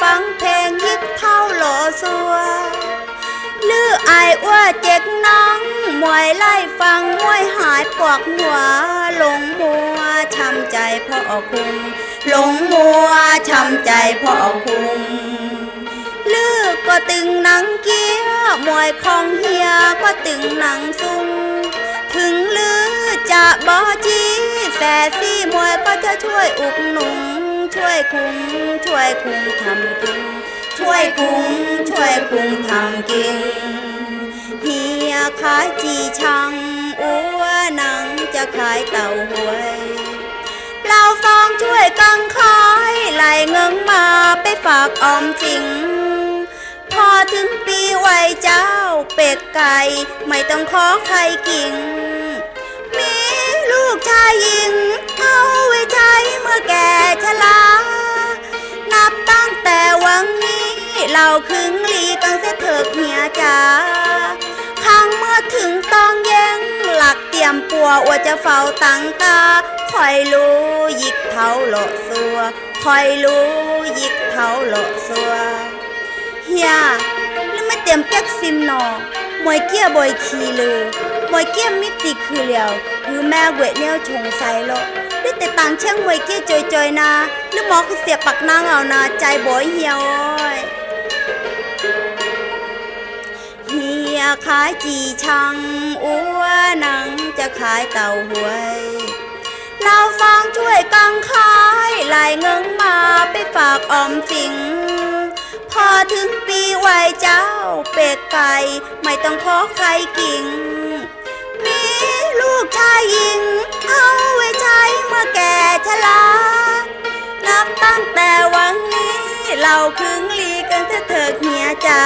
ฟังเพลงยิกเท่าหล่อสัวลืออายอ้วเจ็กน้องมวยไล่ฟังมวยหายปวกหัวหลงมัวช้ำใจพ่อคุงหลงมัวช้ำใจพ่อคุงลือก็ตึงหนังเกี้ยมวยของเฮียก็ตึงหนังซุงถึงลือจะบอจีแต่ซี่มวยก็จะช่วยอุกหนุน ช่วยคุ้งช่วยคุ้งทำกินช่วยคุ้งช่วยคุ้งทำกินเฮียขายจีชังอัวหนังจะขายเต่าหวยเราฟองช่วยกังขายไหลเงิงมาไปฝากออมสิงพอถึงปีไหวเจ้าเป็ดไก่ไม่ต้องขอใครกิ่งมีลูกชายหญิงเอาไว้ใช้เมื่อแก่ชรา เราพึงลีกังเสยเถิกเหียจ๋าข้างเมื่อถึงต้องแย่งหลักเตรียมปัวว่าจะเฝ้าตังตาคอยรู้ยิกเท้าโลาะสัวคอยรู้ยิกเท้าโลาะสัวเฮียแล้วมาเตรียมแก๊กซิมหนอมวยเกี้ยบอยคีเลยมวยเกี้ยมิติคือเหลียวคือแม่เวทเนี่ยชงใส่โลด้วยแต่ต่างเชียงมวยเกี้ยจอยๆนะหรือหมอคือเสียปักนางเอานะใจบอยเฮียอ้อย ขายจีชัง อัวหนังจะขายเต่าหวยเราฟังช่วยกังขายไหลเงิงมาไปฝากออมสิง พอถึงปีไหวเจ้าเป็ดไก่ไม่ต้องขอใครกิ่ง มีลูกชายหญิง เอาไว้ใช้เมื่อแก่ชรานับตั้งแต่วันนี้ เราครึ่งลีกันเถอะเถิดเหียจ๋า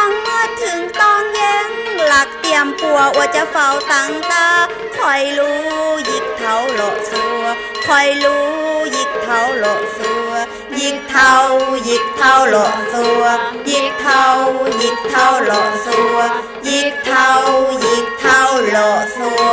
างเมื่อถึงตอนเย็นหลักเตรียมปัวว่าจะเฝ้าตั้งตาคอยรู้หยิกเท้าหลาะสัวคอยรู้หยิกเท้าหลาะสัวหยิกเท้าหยิกเท้าหลาะสัวหยิกเท้าหยิกเท้าหลาะสัวหยิกเท้าหยิกเท้าหลาะสัว